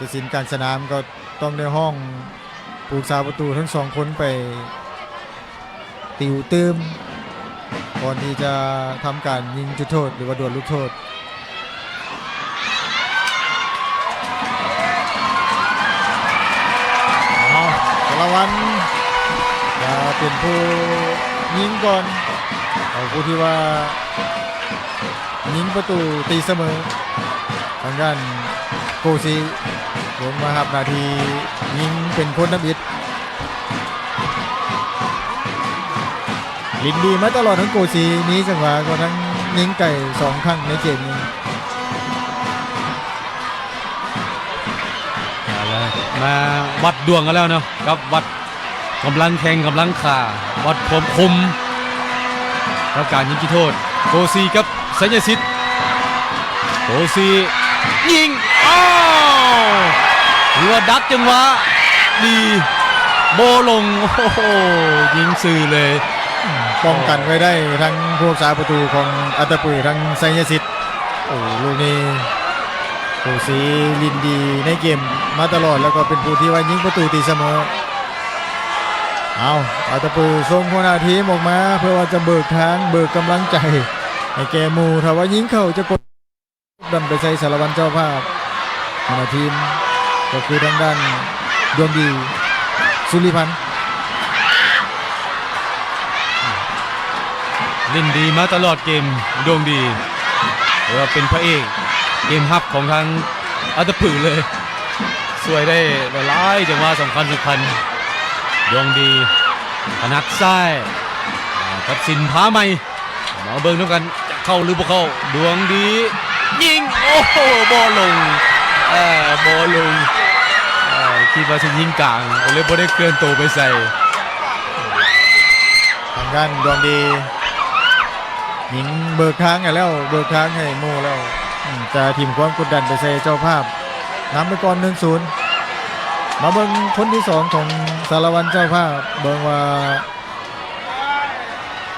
ตัดสินการสนามก็ต้องในห้องปูกสาประตูทั้งสองคนไป ติวเติมก่อนที่จะทำการยิงจุดโทษหรือว่าดวลลูกโทษสารวันจะเป็นผู้ยิงก่อนเอาผู้ที่ว่า ยิงประตูตีเสมอทางด้านโกซี ลงมาหับนาทียิงเป็นคนน้ำอิดลินดีมาตลอดทั้งโกซีนี้จังหวะก็ทั้งยิงไก่สองครั้งในเกมนี้เอาละมาวัดดวงกันแล้วเนาะกับวัดกำลังแข่งกำลังขาวัดคมคมแล้วการยิงจุดโทษโกซีกับสัญญาสิทธิ์โกซียิง หรือว่าดักจังหวะดีโบลงโอ้โหยิงสื่อเลยป้องกันไว้ได้ทั้งพวกสาประตูของอัตปือทั้งไซยสิทธิ์โอ้ลูกนี้โอ้สีลินดีในเกมมาตลอดแล้วก็เป็นผู้ที่ว่ายิงประตูตีเสมอเอาอัตปือส่งหัวหน้าทีมออกมา เพื่อว่าจะเบิกทางเบิกกำลังใจให้แกมูถ้าว่ายิงเข้าจะกดดันไปใส่สารวัตรเจ้าภาพหัวหน้าทีม ก็คือทางด้านดวงดีสุริพันธ์เล่นดีมาตลอดเกมดวงดีหรือว่าเป็นพระเอกเกมฮับของทางอัตตปือเลย สวยได้หลายจังหวะสำคัญสำคัญดวงดีถนัดซ้ายกับสินพ้าใหม่มาเบิ่งด้วยกันจะเข้าหรือบ่เข้าดวงดี ยิง โอ้โหบอลลงเออบอลลง คิดว่าจะยิงกลางก็เลยบ่ได้เคลื่อนตัวไปใส่ทางด้านดวงดียิงเบิกทางให้แล้วเบิกทางให้โมแล้วอืมจะทีมความกดดันไปใส่เจ้าภาพนำไปก่อน1นศูนย์มาเบิงคนที่สองของสารวันเจ้าภาพเบิงว่า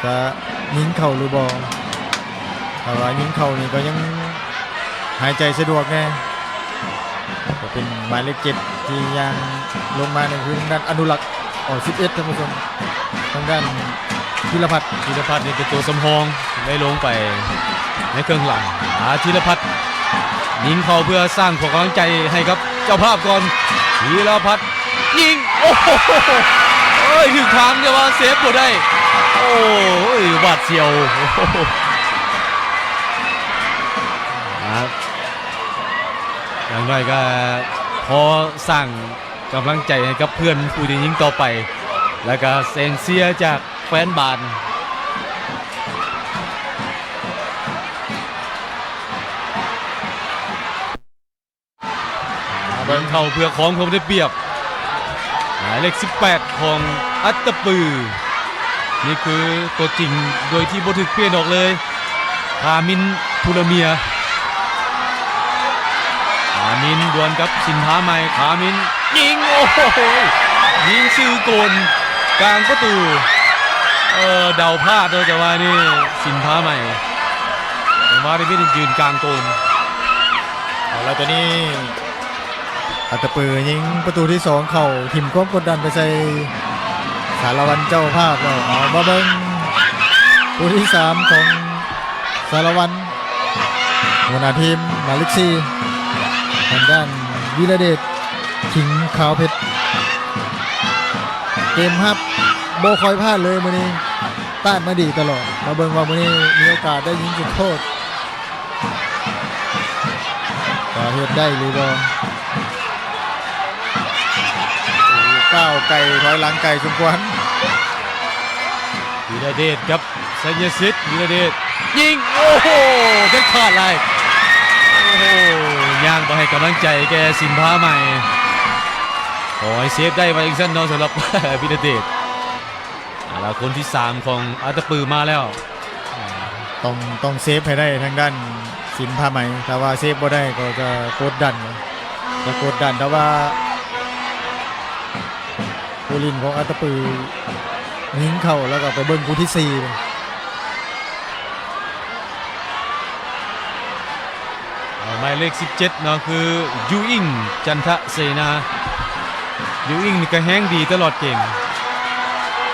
จะยิงเข่าหรือบอถ้าว่ายิงเข่านี่ก็ยังหายใจสะดวกแน่ก็ เป็นหมายเลขเจ็ดที่ยังลงมาในพื้นด้านอนุรักษ์อ๋อ11ท่านผู้ชมทางด้านพิรพัฒน์ธีรพัฒน์นี่เป็นตัวสำรองได้ลงไปในเครื่องหลังหาธีรพัฒน์ยิงเขาเพื่อสร้างขวัญกำลังใจให้กับเจ้าภาพก่อนธีรพัฒน์ยิงโอ้โหเอ้ยถึงทางเดียวว่าเซฟบ่ได้ โอ้ยหวาดเสียว อย่างน้อยก็พอสร้างกำลังใจให้กับเพื่อนผู้ที่ยิงต่อไป แล้วก็เซนเซียจากแฟนบานบิ้งเข้าเพื่อของผมได้เปรียบหมายเลข 18 ของอัตตปือ นี่คือตัวจริงโดยที่บถึกเปลี่ยนออกเลยคามินทูลเมีย มินดวลกับสินค้าใหม่คามิน ยิง โอ้โหยิงชื่อโกนกลางประตู เออเดาพลาดเลยแต่ว่านี่สินค้าใหม่ผมว่าได้ไม่ยืนกลางโกนเอาแล้วตัวนี้อัตตปือยิงประตูที่สองเข่าทิมความกดดันไปใส่สารวันเจ้าภาพแล้วเอามาเบิ้งผู้ที่สามของสารวันหัวหน้าทีมมายเลขสี่ ทางด้านวิรเดชขิงขาวเพชร เกมฮับโบคอยพลาดเลยมือนี้ต้านมาดีตลอด มาเบิงว่ามือนี้มีโอกาสได้ยิงจุดโทษจะเฮ็ดได้หรือบ่โอ้ก้าวไก่ถอยหลังไก่สมควรวีระเดชครับสัญญสิทธิ์วีระเดชยิง โอ้โหเด็ดขาดเลยโอ้โห ย่างไปให้กำลังใจแกสินพ้าใหม่ขอให้เซฟได้ไปอีกสั้นนองสำหรับพินเดชแล้วคนที่ 3 ของอัตปือมาแล้ว ต้องต้องเซฟให้ได้ทางด้านสินพาใหม่แต่ว่าเซฟบ่ได้ก็จะโคตรดันจะโคตรดันแต่ว่าผู้ลินของอัตปือยิงเข่าแล้วก็ไปเบิ้งผู้ที่4ี่ หมายเลข 17เนาะคือยูอิงจันทะเสนายูอิงนี่ก็แห้งดีตลอดเกม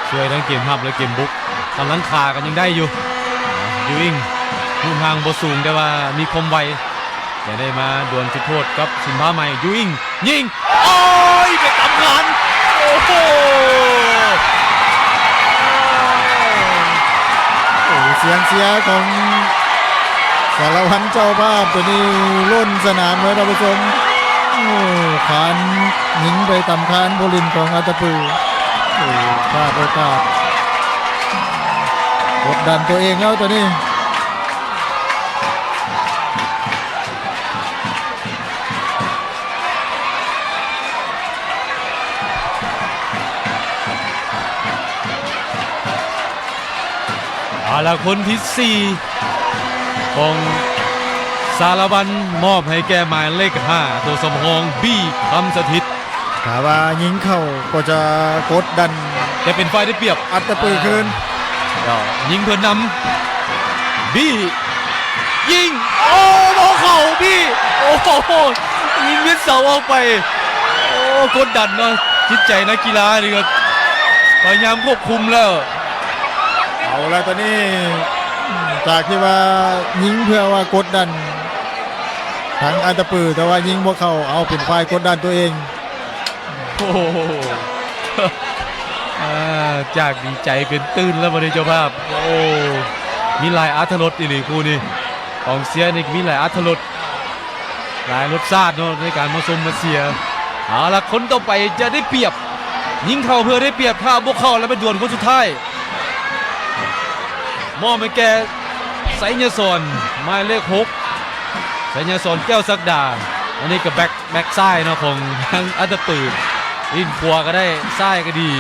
ช่วยทั้งเกมรับและเกมบุกกำลังขากันยังได้อยู่ยูอิงรูปทางบสูงแต่ว่ามีคมไวจะได้มาดวลจุดโทษกับสินพ้าใหม่ยูอิงยิง โอ้ยไปตำงานโอ้โหเสียงเสียของ สารวัตรเจ้าภาพตัวนี้ล้นสนามเลยท่านผู้ชมขานหญิงไปตำคานโบลินของอัตตปือโอ้พลาดโอกาสกดดันตัวเองแล้วตัวนี้เอาละคนที่4 ของสารบันมอบให้แก่หมายเลข5ตัวสมพงษ์บี้คำสถิตถ้าว่ายิงเข้าก็จะกดดันจะเป็นฝ่ายได้เปรียบอัตตปือคืนเดี๋ยวยิงเพื่อนนำบี้ยิง โอ้โหเข่าบี้ โอ้โหยิงมิดเสาออกไป โอ้กดดันเนาะจิตใจนักกีฬานี่ก็พยายามควบคุมแล้ว เอาละตอนนี้อืม จากที่ว่ายิงเพื่อว่ากดดันทางอัตตปือแต่ว่ายิงพวกเขาเอาเป็นฝ่ายกดดันตัวเองโอ้โหอ่าจากดีใจเป็นตื้นแล้ววันนี้เจ้าภาพโอ้มีลายอัธรสอีหลีคู่นี้ของเสียนี่มีหลายอัธรสหลายรสชาติเนาะในการมาชมมาเสียเอาละคนต่อไปจะได้เปรียบ ยิงเข้าเพื่อได้เปรียบถ้าบวกเข้าแล้วไปดวลคนสุดท้าย มอบให้แกไสยศรหมายเลขหกไสยศรแก้วสักดา อันนี้ก็แบ็คแบ็คซ้ายเนาะของทางอัตตปืดยิงขวาก็ได้ซ้ายก็ดี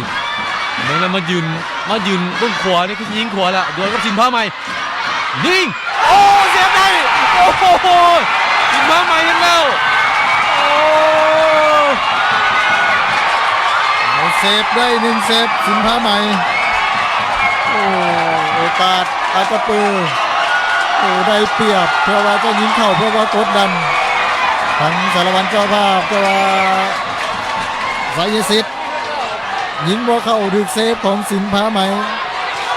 เหมือนแล้วมายืนมายืนเบื้องขวานี่คือยิงขวาละดวลกับสินผ้าใหม่ยิงโอ้เสียบได้โอ้โหสินผ้าใหม่ยังแล้วโอ้เอาเซฟได้หนึ่งเซฟสินค้าใหม่โอ้ โอกาสอัตตปือโอ้ได้เปรียบเพื่อว่าจะยิงเข้าเพื่อว่ากดดันทั้งสารวัตรเจ้าภาพแต่ว่าสายสิทธิ์ยิงบ่เข้าถึกเซฟของสินค้าใหม่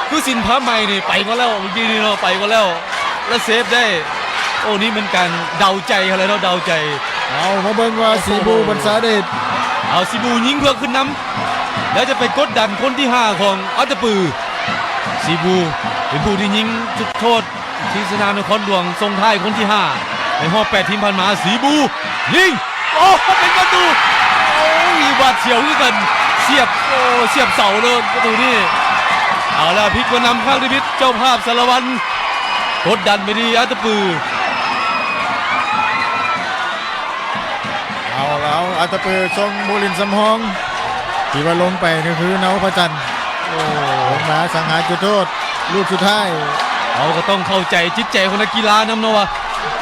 คือสินผ้าใหม่นี่ไปก็แล้วเมื่อกี้นี่เนาะไปก็แล้ว แล้วเซฟได้ โอ้นี่มันการเดาใจอะไรเนาะเดาใจเอามาเบิ่งว่าสีบูบรรษาเดชเอาซิบูยิงเพื่อขึ้นนำแล้วจะไปกดดันคนที่ 5 ของอัตตปือ ซีบูเป็นผู้ที่ยิงจุดโทษที่สนามนครหลวงทรงท้ายคนที่ 5 ในรอบ8ทีมผ่านมาสีบู ยิง โอ้เป็นประตูโอ้ยบาดเฉียวขึ้นกันเสียบโอ้เสียบเสาเลยประตูนี่เอาละพลิกมานำข้างดิพิษเจ้าภาพสารวันกดดันไปที่อัตตปือเอาแล้วอัตตปือทรงบูลินสำฮองที่ว่าลงไปก็คือเนาพระจันทร์โอ้ล งมาสังหารจุดโทษลูกสุดท้ายเราก็ต้องเข้าใจจิตใจของนักกีฬานำเนาะว่า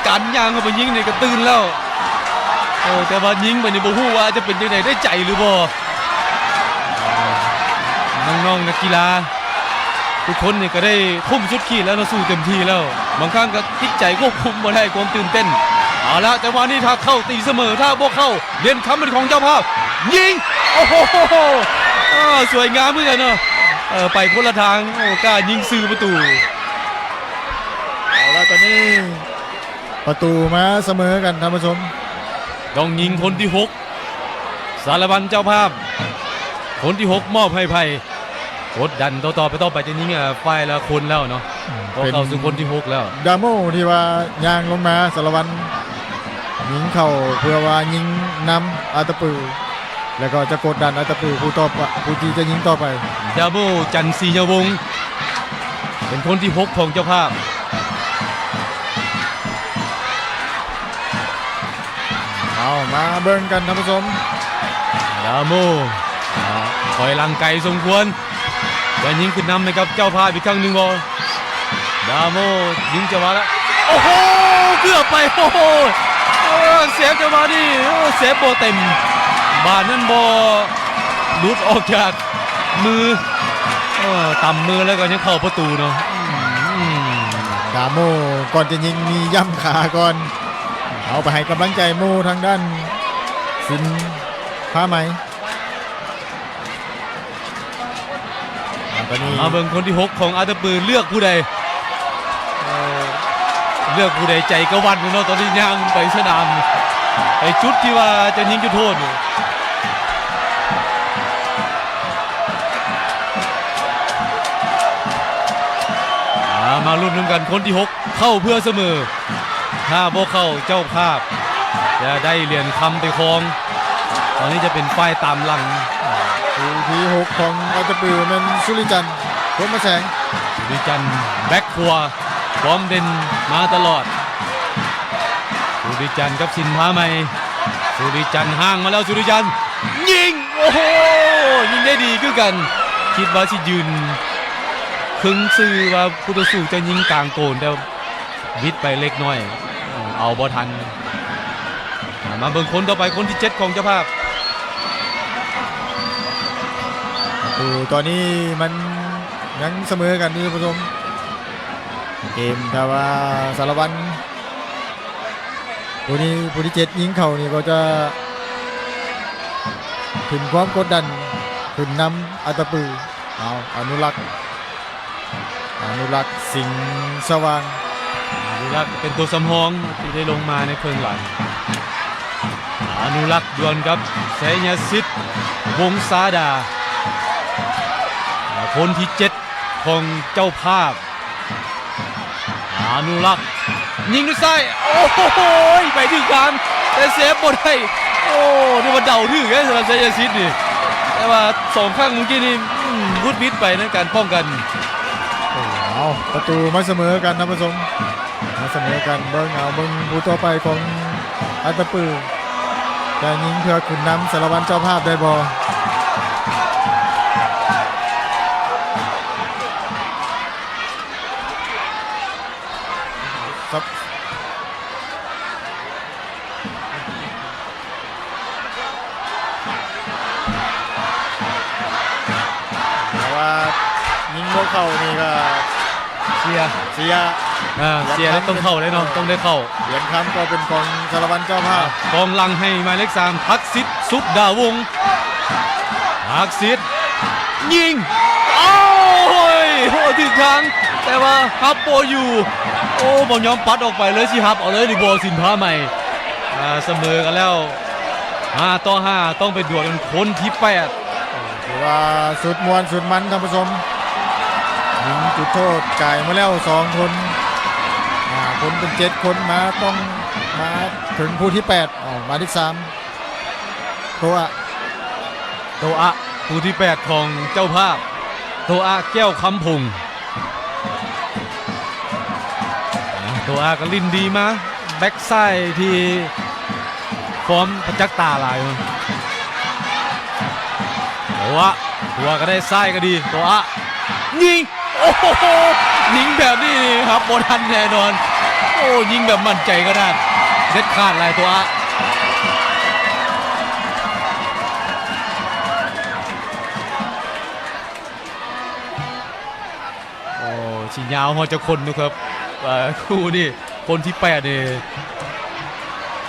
การยางเข้าไปยิงนี่ก็ตื่นแล้วโอ้แต่ว่ายิงไปนี่บ่ฮู้ว่าจะเป็นยังไงได้ใจหรือบ่น้องๆนักกีฬา ทุกคนนี่ก็ได้ทุ่มสุดขีดแล้วนาะสู้เต็มที่แล้ว บางครั้งก็จิตใจควบคุมบ่ได้ความตื่นเต้นเอาละจังหวะนี้ถ้าเข้าตีเสมอถ้าบ่เข้าเลียนคำเป็นของเจ้าภาพ ยิง โอ้โหสวยงามเหมือนกันเนาะ เออไปคนละทาง โอ้กล้ายิงซื้อประตู เอาละตอนนี้ประตูมาเสมอกันท่านผู้ชม ต้องยิงคนที่ 6 สารบันเจ้าภาพ คนที่ 6 มอบให้ไผ่กดดันต่อๆไปต่อไปจะยิงอะฝ่ายละคนแล้วเนาะพอเป็นเข้าสู่คนที่ 6 แล้ว ดาโมที่ว่ายางลงมาสารวันยิงเข่าเพื่อว่ายิงนำอัตตปือ แล้วก็จะกดดันอัตตปือผู้ต่อไปผู้ที่จะยิงต่อไป ดาโบจันทร์ศรียวงศ์เป็นคนที่ 6 ของเจ้าภาพ เอามาเบิ่งกันท่านผู้ชมดาโมอ่าคอยลังไกลสมควรจะยิงขึ้นนำให้กับเจ้าภาพอีกครั้งหนึ่งบอดาโมยิงจังหวะแล้วโอ้โหเกือบไปโอ้โหโอ้เสียจังหวะนี่โอ้เซฟโบเต็มบาทนั่นบอหลุดออกจาก มือเออต่ำมือแล้วก็ยังเข้าประตูเนาะอืมดาโมก่อนจะยิงมีย่ำขาก่อน เอาไปให้กำลังใจหมูทางด้านสินผ้าไหมอ่าตอนนี้มาเบิ่งคนที่ 6 ของอาร์เตอร์ปืนเลือกผู้ใดเอ่อเลือกผู้ใดใจก็วันอยู่เนาะตอนนี้ย่างไปสนามไอ้จุดที่ว่าจะยิงจุดโทษอ มาลุ้นนำกันคนที่ 6 เข้าเพื่อเสมอ ถ้าบ่เข้าเจ้าภาพ จะได้เหรียญคำไปครอง ตอนนี้จะเป็นฝ่ายตามหลังคู่ที่หกของอัลตะปือเป็นสุริจันทร์พรหมแสงสุริจันทร์แบ็คครัวพร้อมเด่นมาตลอดสุริจันทร์กับสินพ้าใหม่สุริจันทร์ห่างมาแล้วสุริจันทร์ยิงโอ้โหยิงได้ดีคือกัน คิดว่าสิยืน ครึ่งซื่อว่าผู้ต่อสู้จะยิงกลางโกนแต่วิดไปเล็กน้อย เอาบ่ทัน มาเบิ่งคนต่อไปคนที่7ของเจ้าภาพคือตอนนี้มันยังเสมอกันนี่ผู้ชมเกมแต่ว่าสารวัตรผู้นี้ผู้ที่เจ็ดยิงเข่านี่ก็จะถึงความกดดันถึงนำอัตตปือเอาอนุรักษ์ อนุรักษ์สิงห์สว่างอนุรักษ์เป็นตัวสำรองที่ได้ลงมาในเครื่องหลังอนุรักษ์ดวลครับเซยสิทธิ์วงศาดา คนที่เจ็ดของเจ้าภาพ อนุรักษ์ยิงด้วยซ้ายโอ้โหไปถึงกลางแต่เซฟบดได้โอ้นี่ว่าเดาถึงไงสำหรับเซยสิทธิ์นี่แต่ว่าสองข้างเมื่อกี้นี่วุดวิดไปในการป้องกัน เอาประตูไมาเสมอกันนะผู้ชมมาเสมอกันเบิ้งเอาเบิ้งผู้ต่อไปของอัตปือจะยิงเพื่อขุนนำสารวัตรเจ้าภาพได้บอครับแต่ว่ายิงโมเข้านี่ก็ เชียร์เสียอ่าเชียร์แล้วต้องเข้าเลยเนาะต้องได้เข้าเหรียญคำก็เป็นของสารวัตรเจ้าภาพกองหลังให้หมายเลขสามทักษิตสุดดาวงศ์ทักษิตยิงโอ้ยโหถึงครั้งแต่ว่าฮับโปอยู่ โอ้บอลยอมปัดออกไปเลยสิฮับเอาเลยดิโบอลสินค้าใหม่อ่าเสมอกันแล้ว5ต่อ5ต้องไปดวลกันคนที่8ถือว่าสุดมวลสุดมันท่านผู้ชม ยิงจุดโทษจ่ายมาแล้วสองคนอ่าคนเป็นเจ็ดคนมาต้องมาถึงผู้ที่แปดอ๋อมาที่สามตัวโตอะผู้ที่8ของเจ้าภาพ โตอะแก้วคำพงโตอะก็ลินดีมาแบ็กไซด์ที่ฟอร์มประจักษ์ตาลายโตอะตัวก็ได้ไส้ก็ดี โตอะยิง โอ้โหยิงแบบนี้นี่ครับบอทันแน่นอน โอ้ยิงแบบมั่นใจก็ได้เด็ดขาดลายตัวอะโอ้ชิยาวหัวจะคนนะครับเอ่อคู่นี่คนที่แปดนี่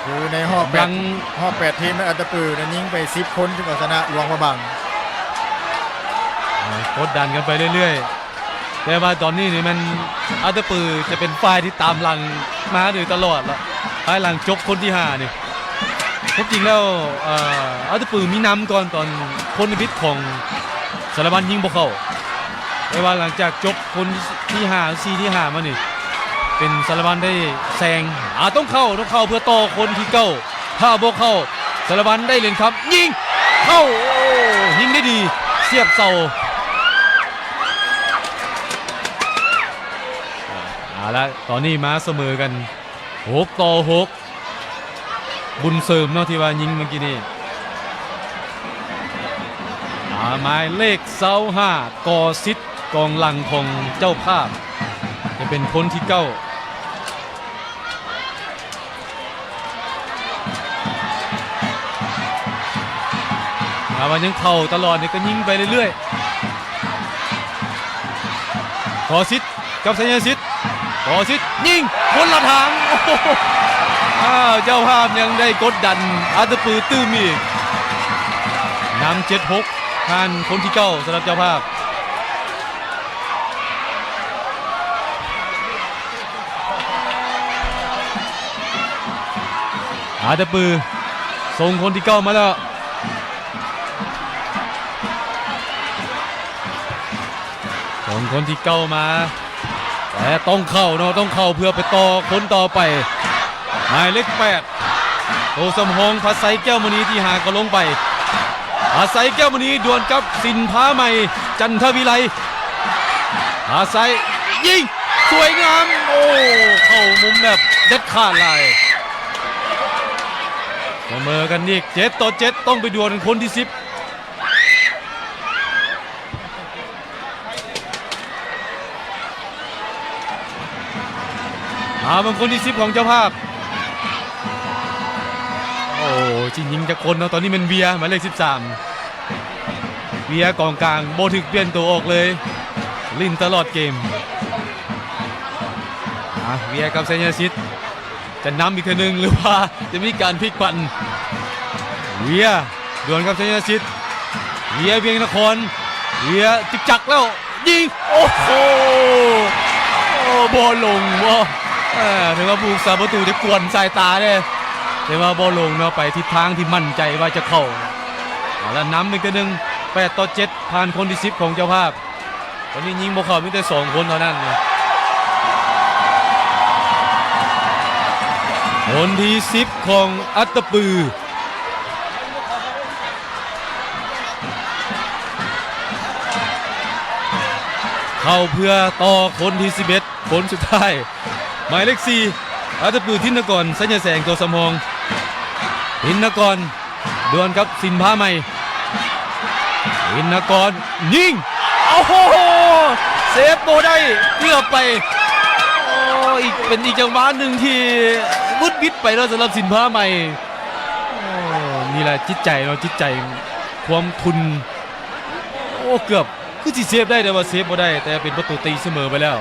คือในห้อแปยัดงห้อแปดทีมในอัตตปือนั้นยิงไปสิบคนที่กชนะหลวงพระบางเอ่อกดดันกันไปเรื่อยๆ แต่ว่าตอนนี้นี่มันอัลเตอร์ปือจะเป็นฝ่ายที่ตามหลังมาโดยตลอดละภายหลังจบคนที่ห้านี่ความจริงแล้วเอ่ออัลเตอร์ปือมีนำก่อนตอนคนพิษของสารบัญยิงบ่เขาแต่ว่าหลังจากจบคนที่ห้าซีที่ห้ามานี่เป็นสารบัญได้แซงอาต้องเข้าต้องเข้าเพื่อต่อคนที่เก้าถ้าบ่เข้าสารบัญได้เหรียญครับ ยิงเข้ายิงได้ดีเสียบเสา ละตอนนี้มาเสมอกัน6ต่อ6บุญเสริมเนาะที่ว่ายิงเมื่อกี้นี่หมายเลขเสาห้ากอซิดกองหลังของเจ้าภาพ จะเป็นคนที่เก้าอาวันยังเข่าตลอดเนี่ยก็ยิงไปเรื่อยๆขอซิดกับสัญญาซิด ขอซิดยิงคนละทางอ้าวเจ้าภาพยังได้กดดันอาตปือตื้มอีกนำเจ็ดหกทานคนที่เก้าสำหรับเจ้าภาพอาตปือส่งคนที่เก้ามาแล้วส่งคนที่เก้ามา แต่ต้องเข้าเนาะต้องเข้าเพื่อไปต่อคนต่อไปหมายเลขแปดโตสมพงพัสไซแก้วมณีที่หาก็ลงไปพัสไซแก้วมณีดวลกับสินพ้าใหม่ จันทวิไลพัสไซยิงสวยงามโอ้เข้ามุมแบบเด็ดขาดเลยเสมอกันอีกเจ็ดต่อเจ็ดต้องไปดวลคนที่สิบ มาเป็นคนที่สิบของเจ้าภาพ โอ้จริงยิงจะคนเนาะตอนนี้เป็นเบียหมายเลขสิบสามเบียกองกลางโบถึกเปลี่ยนตัวออกเลย ลิ่นตลอดเกมอะเบียกับเซนยาซิตจะนำอีกทีหนึ่งหรือว่าจะมีการพลิกผันเวียดวลกับเซนยสิทธิ์เวียเวียงนครเวียจิกจักแล้วยิงโอ้โหโอ้บอลลงว่า ถึงว่าผู้สาประตูจะกวนสายตาเนี่ยแต่ว่าบอลลงเนาะไปทิศทางที่มั่นใจว่าจะเข้าเอาแล้วนำอีกทีหนึ่งแปดต่อเจ็ดผ่านคนที่สิบของเจ้าภาพตอนนี้ยิงบ่เข้ามีแต่สองคนเท่านั้นคนที่สิบของอัตตปือเข้าเพื่อต่อคนที่สิบเอ็ดคนสุดท้าย หมายเลขสี่อัตปือทินกรสัญญาแสงตัวสมองทินกรดวลกับสินพ้าใหม่ทินกรยิงโอ้โหเซฟโบได้เกือบไปโอ้อีกเป็นอีกจังหวะหนึ่งที่วุดวิดไปแล้วสำหรับสินค้าใหม่อ้นี่แหละจิตใจเราจิตใจความทุนโอ้เกือบคือจีเซฟได้แต่ว่าเซฟไม่ได้ แต่เป็นประตูตีเสมอไปแล้ว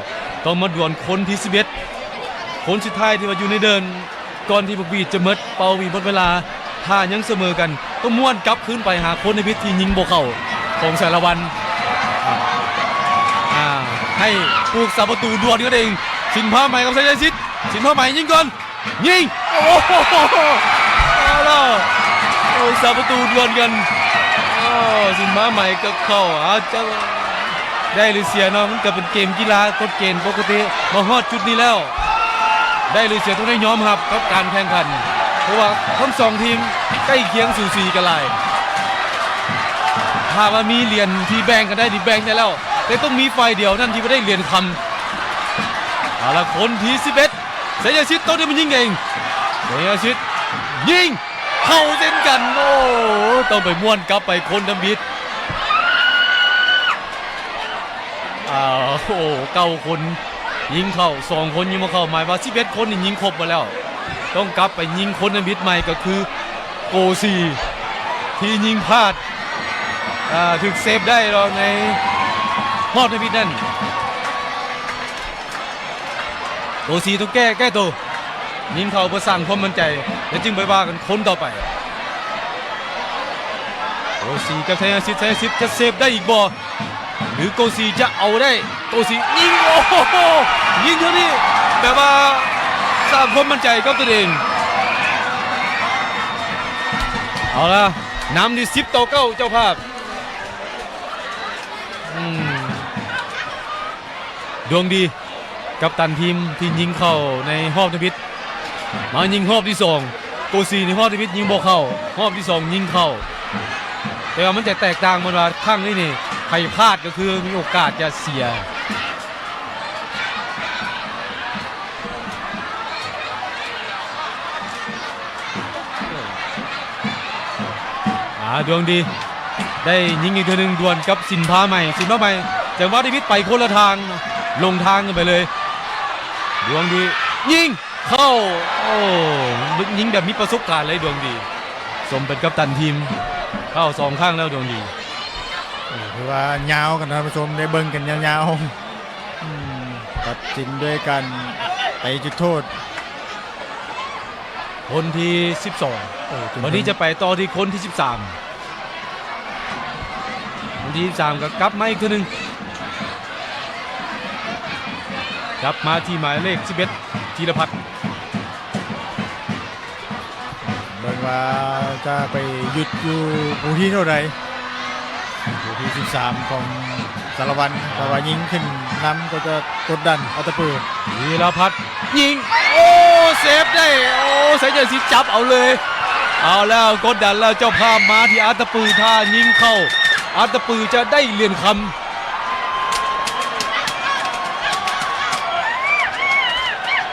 ต้องมาดวลคนที่11 คนสุดท้ายที่ว่าอยู่ในเดิน ก่อนที่บกบีจะมดเป่าวีหมดเวลาถ้ายังเสมอกันต้องม้วนกลับขึ้นไปหาคนในพิธียิงโบเข้าของสารวันอ่าให้ผู้สาประตูดวลกันเองสินผ้าใหม่กับชัยชิตสินผ้าใหม่ยิงก่อนยิงโอ้โหเอาล่ะโอ้สาประตูดวลกันโอ้สินผ้าใหม่ก็เข้าอาจจะได้หรือเสียเนาะมันก็เป็นเกมกีฬากฎเกณฑ์ปกติมาฮอดจุดนี้แล้ว ได้หรือเสียต้องได้ยอมครับกับการแข่งขัน เพราะว่าทั้งสองทีมใกล้เคียงสูสีกันเลยถ้าว่ามีเหรียญที่แบ่งกันได้ทีแบ่งได้แล้ว แต่ต้องมีไฟเดียวนั่นที่ไม่ได้เหรียญคำเอาละคนที่11เสียชิตตัวเดียวมันยิงเองเสียชิตยิงเข้าเส้นกันโอ้ต้องไปม้วนกลับไปคนทำบิดอ้าวโอ้เก้าคน ยิงเข้าสองคนยิงมาเข้าหมายว่า11คนนี่ยิงครบมาแล้ว ต้องกลับไปยิงคนทำบิดใหม่ก็คือโกซีที่ยิงพลาดถึกเซฟได้เราในฮอดในพิษนั่นโตสีต้องแก้แก้ตัวยิงเขาเพื่อสร้างความมั่นใจ และจึงไปว่ากันคนต่อไปโตสีกับไทยซิตไทยซิตจะเซฟได้อีกบ่หรือโกสีจะเอาได้ โตสียิงโอ้โหยิงเท่านี้แบบว่าสร้างความมั่นใจกับตัวเองเอาละนำที่สิบต่อเก้าเจ้าภาพดวงดีกับตันทีมที่ยิงเข้าในหอบทพิษมายิงหอบที่สองโกซีในหอบทพิษยิงบ่เข้าหอบที่สองยิงเข้าแต่ว่ามันจะแตกต่างมันว่าข้างนี้นี่ ใครพลาดก็คือมีโอกาสจะเสียอ่าดวงดี ได้ยิงอีกทีหนึ่งดวลกับสินพาใหม่สินพาใหม่แต่ว่าดิวิทไปคนละทาง ลงทางกันไปเลย ดวงดี ยิงเข้า โอ้ยิงแบบมีประสบการณ์เลยดวงดี สมเป็นกัปตันทีม เข้าสองข้างแล้วดวงดี ถือว่ายาวกันท่านผู้ชมได้เบิ่งกันยาวๆอืมตัดสินด้วยกันไปจุดโทษ คนที่ โอ้จ12 วันนี้จะไปต่อที่คนที่ 13 คนที่ 13ก็กลับมาอีกทีหนึงกลับมาที่หมายเลข 11ธีรพัฒน์เบิ่งว่าจะไปหยุดอยู่ผู้ที่เท่าใดผู้ที่ 13 ของสารวันแต่ว่ายิงขึ้นนำก็จะกดดันอัตตปือธีรพัฒน์ยิง โอ้เซฟได้ โอ้สายเจสิจับเอาเลย เอาแล้วกดดันแล้วเจ้าภาพมาที่อาร์ตปือท่ายิงเข้าอาร์ตปือจะได้เหรียญคำ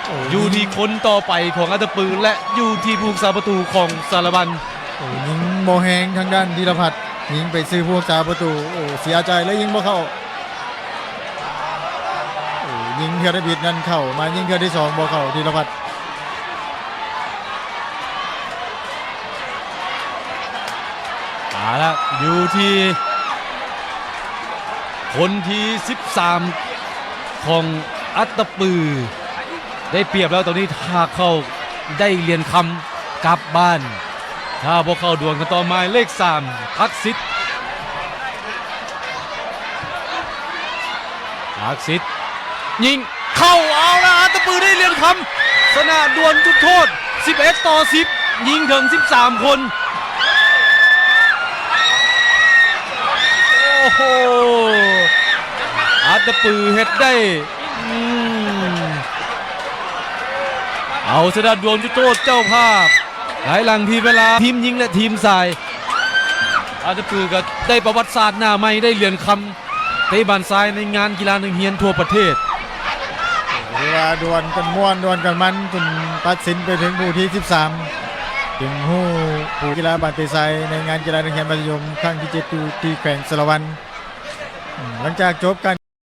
โอ้อยู่ที่คนต่อไปของอาร์ตปือและอยู่ที่ผู้รักษาประตูของสารบันโอ้ยิงโมแหงทางด้านธีรพัฒน์ ยิงไปซื้อพวกจาประตูโอ้เสียใจแล้วยิงบ่เข้ายิงเทือได้บิดนั่นเข้ามายิงเทือที่สองบ่เข้าธีรพัฒน์เอาละอยู่ที่ คนที่ 13 ของอัตตปือ ได้เปรียบแล้วตอนนี้ถ้าเข้าได้เรียนคำกลับบ้าน ถ้าพวกเข้าดวลกันต่อมาเลข 3 ทักษิตทักษิตยิงเข้าเอาละอัตปือได้เรียนคำสนาดวลจุดโทษ 11 ต่อ 10 ยิงถึง 13 คน โอ้โหอาตปือเฮ็ดได้เอาสดาดวงจุดโทษเจ้าภาพ หลายหลังทีเวลาทีมยิงและทีมสาย อาร์ตปือก็ได้ประวัติศาสตร์หน้าใหม่ได้เหรียญคำเตะบานซ้ายในงานกีฬาหนึ่งเฮียนทั่วประเทศเวลาดวลกันม่วนดวลกันมันจนตัดสินไปถึงผู้ที่ 13 ถึงหู้ผู้กีฬาบาดเตะไซในงานกีฬาหนักเรียนมัธยมครั้งที่7อยู่ที่แขวงสารวัน หลังจากจบการ